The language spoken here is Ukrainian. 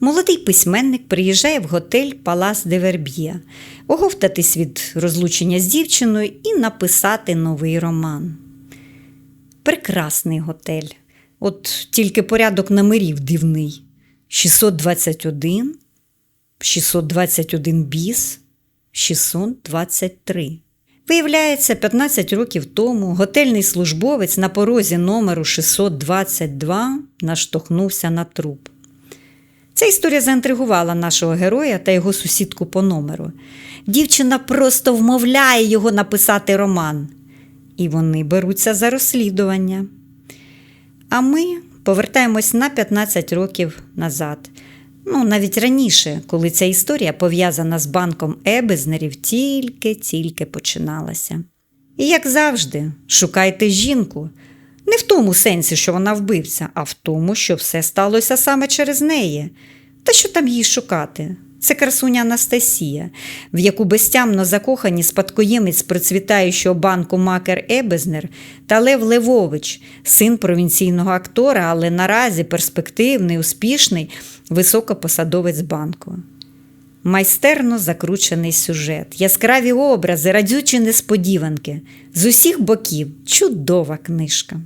Молодий письменник приїжджає в готель Палас де Верб'є, оговтатись від розлучення з дівчиною і написати новий роман. Прекрасний готель. От тільки порядок номерів дивний: 621, 621 біс, 623. Виявляється, 15 років тому готельний службовець на порозі номеру 622 наштовхнувся на труп. Ця історія заінтригувала нашого героя та його сусідку по номеру. Дівчина просто вмовляє його написати роман, і вони беруться за розслідування. А ми повертаємось на 15 років назад. Ну, навіть раніше, коли ця історія, пов'язана з банком Ебезнерів, тільки-тільки починалася. І як завжди, шукайте жінку. Не в тому сенсі, що вона вбивця, а в тому, що все сталося саме через неї. Та що там її шукати? Це красуня Анастасія, в яку безтямно закохані спадкоємець процвітаючого банку Макер Ебезнер та Лев Левович, син провінційного актора, але наразі перспективний, успішний високопосадовець банку. Майстерно закручений сюжет, яскраві образи, радючі несподіванки. З усіх боків чудова книжка.